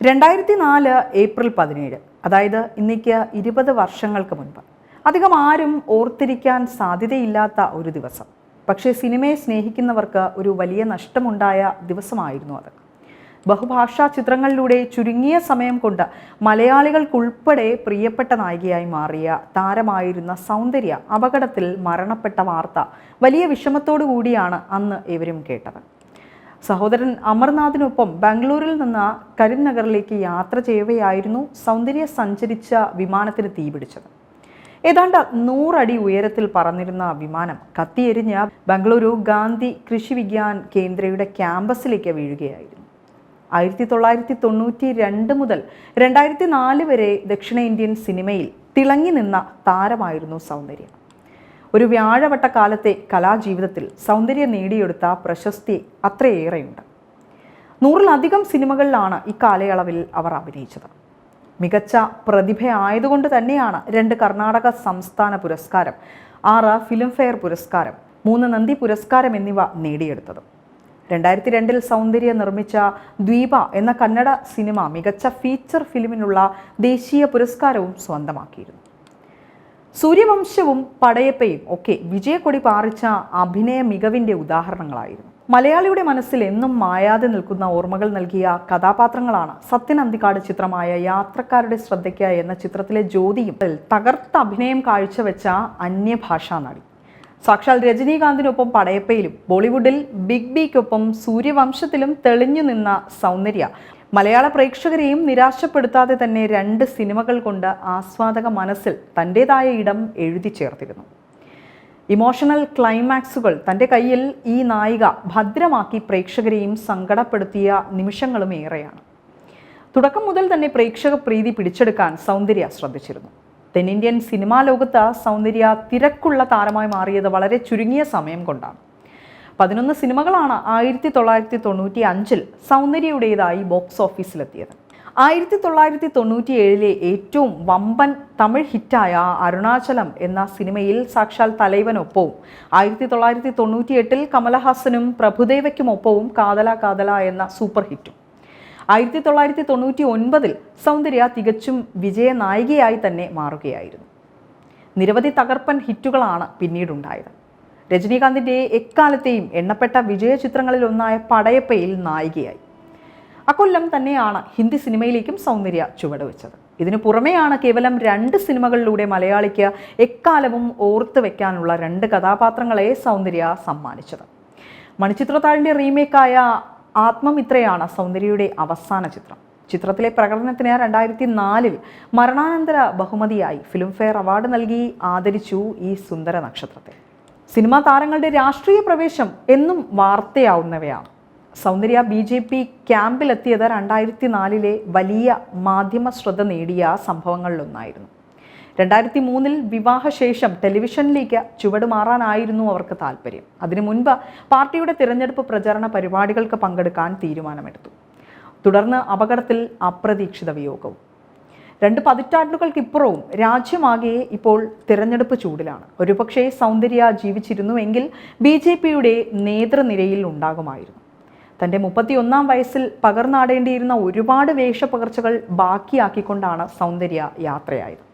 രണ്ടായിരത്തി നാല് ഏപ്രിൽ പതിനേഴ് അതായത് ഇന്നേക്ക് ഇരുപത് വർഷങ്ങൾക്ക് മുൻപ്. അധികം ആരും ഓർത്തിരിക്കാൻ സാധ്യതയില്ലാത്ത ഒരു ദിവസം. പക്ഷേ സിനിമയെ സ്നേഹിക്കുന്നവർക്ക് ഒരു വലിയ നഷ്ടമുണ്ടായ ദിവസമായിരുന്നു അത്. ബഹുഭാഷാ ചിത്രങ്ങളിലൂടെ ചുരുങ്ങിയ സമയം കൊണ്ട് മലയാളികൾക്കുൾപ്പെടെ പ്രിയപ്പെട്ട നായികയായി മാറിയ താരമായിരുന്ന സൗന്ദര്യ അപകടത്തിൽ മരണപ്പെട്ട വാർത്ത വലിയ വിഷമത്തോടു കൂടിയാണ് അന്ന് ഇവരും കേട്ടത്. സഹോദരൻ അമർനാഥിനൊപ്പം ബാംഗ്ലൂരിൽ നിന്ന് കരിംനഗറിലേക്ക് യാത്ര ചെയ്യവെയായിരുന്നു സൗന്ദര്യ സഞ്ചരിച്ച വിമാനത്തിന് തീപിടിച്ചത്. ഏതാണ്ട് നൂറടി ഉയരത്തിൽ പറന്നിരുന്ന വിമാനം കത്തിയെരിഞ്ഞ് ബംഗളൂരു ഗാന്ധി കൃഷി വിജ്ഞാൻ കേന്ദ്രയുടെ ക്യാമ്പസിലേക്ക് വീഴുകയായിരുന്നു. ആയിരത്തി തൊള്ളായിരത്തി തൊണ്ണൂറ്റി രണ്ട് മുതൽ രണ്ടായിരത്തി നാല് വരെ ദക്ഷിണേന്ത്യൻ സിനിമയിൽ തിളങ്ങി നിന്ന താരമായിരുന്നു സൗന്ദര്യ. ഒരു വ്യാഴവട്ട കാലത്തെ കലാജീവിതത്തിൽ സൗന്ദര്യം നേടിയെടുത്ത പ്രശസ്തി അത്രയേറെയുണ്ട്. നൂറിലധികം സിനിമകളിലാണ് ഇക്കാലയളവിൽ അവർ അഭിനയിച്ചത്. മികച്ച പ്രതിഭയായതുകൊണ്ട് തന്നെയാണ് രണ്ട് കർണാടക സംസ്ഥാന പുരസ്കാരം ആറ് ഫിലിംഫെയർ പുരസ്കാരം മൂന്ന് നന്ദി പുരസ്കാരം എന്നിവ നേടിയെടുത്തത്. രണ്ടായിരത്തി രണ്ടിൽ സൗന്ദര്യ നിർമ്മിച്ച ദ്വീപ എന്ന കന്നഡ സിനിമ മികച്ച ഫീച്ചർ ഫിലിമിനുള്ള ദേശീയ പുരസ്കാരവും സ്വന്തമാക്കിയിരുന്നു. സൂര്യവംശവും പടയപ്പയും ഒക്കെ വിജയക്കൊടി പാറിച്ച അഭിനയ മികവിന്റെ ഉദാഹരണങ്ങളായിരുന്നു. മലയാളിയുടെ മനസ്സിൽ എന്നും മായാതെ നിൽക്കുന്ന ഓർമ്മകൾ നൽകിയ കഥാപാത്രങ്ങളാണ് സത്യൻ അന്തിക്കാട് ചിത്രമായ യാത്രക്കാരുടെ ശ്രദ്ധയ്ക്ക് എന്ന ചിത്രത്തിലെ ജ്യോതിയും തകർത്ത അഭിനയം കാഴ്ചവെച്ച അന്യഭാഷാ നടി. സാക്ഷാൽ രജനീകാന്തിനൊപ്പം പടയപ്പയിലും ബോളിവുഡിൽ ബിഗ് ബിക്കൊപ്പം സൂര്യവംശത്തിലും തെളിഞ്ഞു നിന്ന സൗന്ദര്യ മലയാള പ്രേക്ഷകരെയും നിരാശപ്പെടുത്താതെ തന്നെ രണ്ട് സിനിമകൾ കൊണ്ട് ആസ്വാദക മനസ്സിൽ തന്റെതായ ഇടം എഴുതി ചേർത്തിരുന്നു. ഇമോഷണൽ ക്ലൈമാക്സുകൾ തന്റെ കയ്യിൽ ഈ നായിക ഭദ്രമാക്കി പ്രേക്ഷകരെയും സങ്കടപ്പെടുത്തിയ നിമിഷങ്ങളും ഏറെയാണ്. തുടക്കം മുതൽ തന്നെ പ്രേക്ഷക പ്രീതി പിടിച്ചെടുക്കാൻ സൗന്ദര്യ ശ്രദ്ധിച്ചിരുന്നു. തെന്നിന്ത്യൻ സിനിമാ ലോകത്ത് സൗന്ദര്യ തിരക്കുള്ള താരമായി മാറിയത് വളരെ ചുരുങ്ങിയ സമയം കൊണ്ടാണ്. പതിനൊന്ന് സിനിമകളാണ് ആയിരത്തി തൊള്ളായിരത്തി തൊണ്ണൂറ്റി അഞ്ചിൽ സൗന്ദര്യയുടേതായി ബോക്സ് ഓഫീസിലെത്തിയത്. ആയിരത്തി തൊള്ളായിരത്തി തൊണ്ണൂറ്റി ഏഴിലെ ഏറ്റവും വമ്പൻ തമിഴ് ഹിറ്റായ അരുണാചലം എന്ന സിനിമയിൽ സാക്ഷാൽ തലൈവനൊപ്പവും ആയിരത്തി തൊള്ളായിരത്തി തൊണ്ണൂറ്റി എട്ടിൽ കമലഹാസനും പ്രഭുദേവയ്ക്കുമൊപ്പവും കാതല കാതല എന്ന സൂപ്പർ ഹിറ്റും. ആയിരത്തി തൊള്ളായിരത്തി തൊണ്ണൂറ്റി ഒൻപതിൽ സൗന്ദര്യ തികച്ചും വിജയനായികയായി തന്നെ മാറുകയായിരുന്നു. നിരവധി തകർപ്പൻ ഹിറ്റുകളാണ് പിന്നീടുണ്ടായത്. രജനീകാന്തിന്റെ എക്കാലത്തെയും എണ്ണപ്പെട്ട വിജയ ചിത്രങ്ങളിൽ ഒന്നായ പടയപ്പയിൽ നായികയായി. അക്കൊല്ലം തന്നെയാണ് ഹിന്ദി സിനിമയിലേക്കും സൗന്ദര്യ ചുവടുവെച്ചത്. ഇതിനു പുറമെയാണ് കേവലം രണ്ട് സിനിമകളിലൂടെ മലയാളിക്ക് എക്കാലവും ഓർത്തു വെക്കാനുള്ള രണ്ട് കഥാപാത്രങ്ങളെ സൗന്ദര്യ സമ്മാനിച്ചത്. മണിച്ചിത്രത്താഴിന്റെ റീമേക്കായ ആത്മമിത്രയാണ് സൗന്ദര്യയുടെ അവസാന ചിത്രം. ചിത്രത്തിലെ പ്രകടനത്തിന് രണ്ടായിരത്തി നാലിൽ മരണാനന്തര ബഹുമതിയായി ഫിലിംഫെയർ അവാർഡ് നൽകി ആദരിച്ചു ഈ സുന്ദര നക്ഷത്രത്തെ. സിനിമാ താരങ്ങളുടെ രാഷ്ട്രീയ പ്രവേശം എന്നും വാർത്തയാവുന്നവയാണ്. സൗന്ദര്യ ബി ജെ പി ക്യാമ്പിലെത്തിയത് രണ്ടായിരത്തി നാലിലെ വലിയ മാധ്യമ ശ്രദ്ധ നേടിയ സംഭവങ്ങളിലൊന്നായിരുന്നു. രണ്ടായിരത്തി മൂന്നിൽ വിവാഹശേഷം ടെലിവിഷനിലേക്ക് ചുവടുമാറാനായിരുന്നു അവർക്ക് താല്പര്യം. അതിനു മുൻപ് പാർട്ടിയുടെ തിരഞ്ഞെടുപ്പ് പ്രചാരണ പരിപാടികൾക്ക് പങ്കെടുക്കാൻ തീരുമാനമെടുത്തു. തുടർന്ന് അപകടത്തിൽ അപ്രതീക്ഷിത വിയോഗവും. രണ്ട് പതിറ്റാണ്ടുകൾക്കിപ്പുറവും രാജ്യമാകെ ഇപ്പോൾ തിരഞ്ഞെടുപ്പ് ചൂടിലാണ്. ഒരുപക്ഷെ സൗന്ദര്യ ജീവിച്ചിരുന്നുവെങ്കിൽ ബി ജെ പിയുടെ നേതൃനിരയിൽ ഉണ്ടാകുമായിരുന്നു. തന്റെ മുപ്പത്തിയൊന്നാം വയസ്സിൽ പകർന്നാടേണ്ടിയിരുന്ന ഒരുപാട് വേഷപ്പകർച്ചകൾ ബാക്കിയാക്കിക്കൊണ്ടാണ് സൗന്ദര്യ യാത്രയായത്.